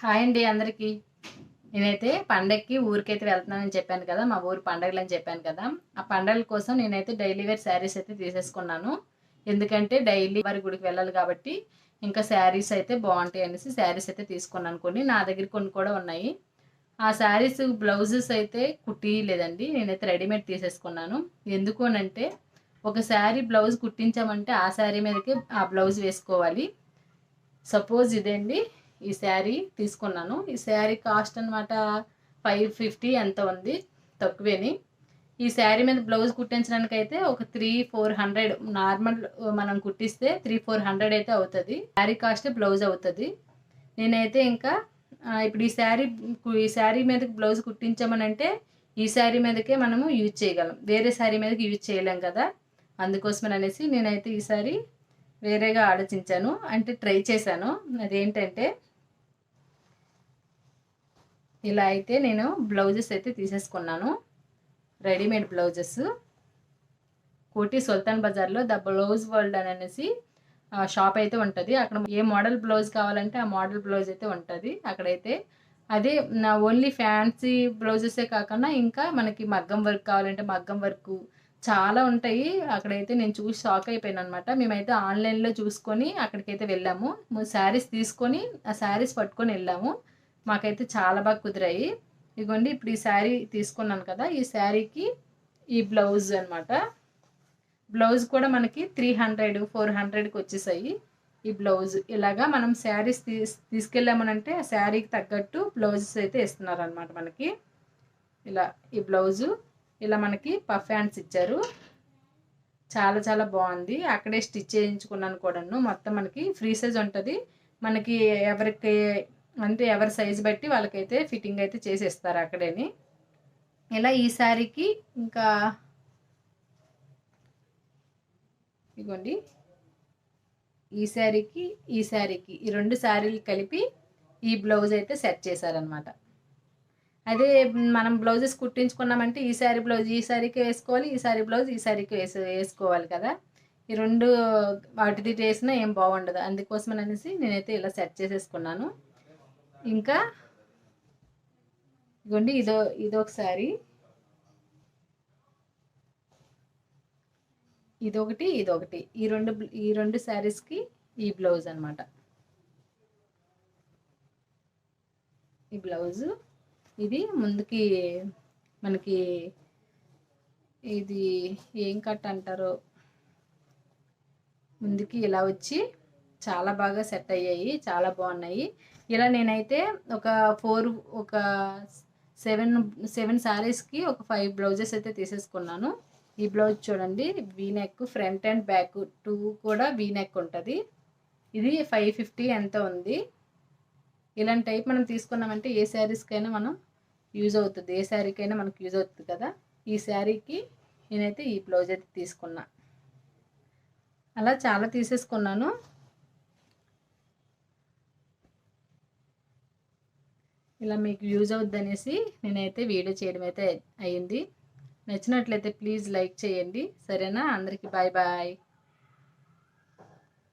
Hi అండి అందరికీ. నేనైతే పండగకి ఊరికైతే వెళ్తున్నానని చెప్పాను కదా మా ఊరు పండగలు అని చెప్పాను కదా. ఆ పండగల కోసం నేనైతే డైలీ వేర్ శారీస్ అయితే తీసేసుకున్నాను. ఎందుకంటే డైలీ వారి గుడికి వెళ్ళాలి కాబట్టి ఇంకా శారీస్ అయితే బాగుంటాయి అనేసి శారీస్ అయితే తీసుకున్నాను కొన్ని. నా దగ్గర కొన్ని కూడా ఉన్నాయి. ఆ శారీస్ బ్లౌజెస్ అయితే కుట్టియలేదండి నేనైతే రెడీమేడ్ తీసేసుకున్నాను. ఎందుకు అంటే ఒక శారీ బ్లౌజ్ కుట్టించామంటే ఆ శారీ మీదకి ఆ బ్లౌజ్ వేసుకోవాలి. సపోజ్ ఇదండి ఈ శారీ తీసుకున్నాను. ఈ శారీ కాస్ట్ అనమాట ఫైవ్ ఫిఫ్టీ ఎంత ఉంది? తక్కువేని. ఈ శారీ మీద బ్లౌజ్ కుట్టించడానికి అయితే ఒక త్రీ ఫోర్ హండ్రెడ్. నార్మల్ మనం కుట్టిస్తే త్రీ ఫోర్ హండ్రెడ్ అయితే అవుతుంది. శారీ కాస్ట్ బ్లౌజ్ అవుతుంది. నేనైతే ఇంకా ఇప్పుడు ఈ శారీ ఈ శారీ మీదకి బ్లౌజ్ కుట్టించామనంటే ఈ శారీ మీదకే మనము యూజ్ చేయగలం. వేరే శారీ మీదకి యూజ్ చేయలేం కదా. అందుకోసమని అనేసి నేనైతే ఈ సారీ వేరేగా ఆలోచించాను. అంటే ట్రై చేశాను. అదేంటంటే ఇలా అయితే నేను బ్లౌజెస్ అయితే తీసేసుకున్నాను. Readymade blouses. కోటి సుల్తాన్ బజార్లో ద బ్లౌజ్ వరల్డ్ అని అనేసి షాప్ అయితే ఉంటుంది. అక్కడ ఏ మోడల్ బ్లౌజ్ కావాలంటే ఆ మోడల్ బ్లౌజ్ అయితే ఉంటుంది అక్కడైతే. అదే నా ఓన్లీ ఫ్యాన్సీ బ్లౌజెసే కాకుండా ఇంకా మనకి మగ్గం వర్క్ కావాలంటే మగ్గం వర్క్ చాలా ఉంటాయి. అక్కడైతే నేను చూసి షాక్ అయిపోయాను అనమాట మేమైతే ఆన్లైన్లో చూసుకొని అక్కడికైతే వెళ్ళాము. శారీస్ తీసుకొని ఆ శారీస్ పట్టుకొని వెళ్ళాము. మాకైతే చాలా బాగా కుదిరాయి. ఇదిగోండి ఇప్పుడు ఈ శారీ తీసుకున్నాను కదా ఈ శారీకి ఈ బ్లౌజ్ అనమాట బ్లౌజ్ కూడా మనకి త్రీ హండ్రెడ్ ఫోర్ హండ్రెడ్కి వచ్చేసాయి ఈ బ్లౌజ్. ఇలాగా మనం శారీస్ తీస్ తీసుకెళ్ళామనంటే ఆ శారీకి తగ్గట్టు బ్లౌజెస్ అయితే ఇస్తున్నారు అనమాట మనకి. ఇలా ఈ బ్లౌజు ఇలా మనకి పఫ్ హ్యాండ్స్ ఇచ్చారు. చాలా చాలా బాగుంది. అక్కడే స్టిచ్ చేయించుకున్నాను కూడాను. మొత్తం మనకి ఫ్రీ సైజ్ ఉంటుంది. మనకి ఎవరికి అంటే ఎవరి సైజ్ బట్టి వాళ్ళకైతే ఫిట్టింగ్ అయితే చేసేస్తారు అక్కడేని. ఇలా ఈ శారీకి ఇంకా ఇదిగోండి ఈ శారీకి ఈ శారీకి ఈ రెండు శారీలు కలిపి ఈ బ్లౌజ్ అయితే సెట్ చేశారనమాట అదే మనం బ్లౌజెస్ కుట్టించుకున్నామంటే ఈ శారీ బ్లౌజ్ ఈ శారీకి వేసుకోవాలి ఈ శారీ బ్లౌజ్ ఈ శారీకి వేసు వేసుకోవాలి కదా. ఈ రెండు వాటిది వేసినా ఏం బాగుండదు. అందుకోసం అనేసి నేనైతే ఇలా సెట్ చేసేసుకున్నాను. ఇంకా ఇదిగోండి ఇదో ఇదొక శారీ ఇదొకటి ఇదొకటి. ఈ రెండు ఈ రెండు శారీస్కి ఈ బ్లౌజ్ అనమాట ఈ బ్లౌజు ఇది ముందుకి మనకి ఇది ఏం కట్ అంటారో ముందుకి ఇలా వచ్చి చాలా బాగా సెట్ అయ్యాయి. చాలా బాగున్నాయి. ఇలా నేనైతే ఒక ఫోర్ ఒక సెవెన్ సెవెన్ శారీస్కి ఒక ఫైవ్ బ్లౌజెస్ అయితే తీసేసుకున్నాను. ఈ బ్లౌజ్ చూడండి V neck front and back too కూడా వీనెక్ ఉంటుంది. ఇది ఫైవ్ ఫిఫ్టీ ఎంత ఉంది? ఇలాంటి టైప్ మనం తీసుకున్నామంటే ఏ శారీస్కైనా మనం యూజ్ అవుతుంది. ఏ శారీకైనా మనకు యూజ్ అవుతుంది కదా? ఈ శారీకి నేనైతే ఈ బ్లౌజ్ అయితే తీసుకున్నా. అలా చాలా తీసేసుకున్నాను. ఇలా మీకు యూజ్ అవుద్ది అనేసి నేనైతే వీడియో చేయడం అయితే అయ్యింది. నచ్చినట్లయితే ప్లీజ్ లైక్ చేయండి. సరేనా? అందరికీ బాయ్ బాయ్.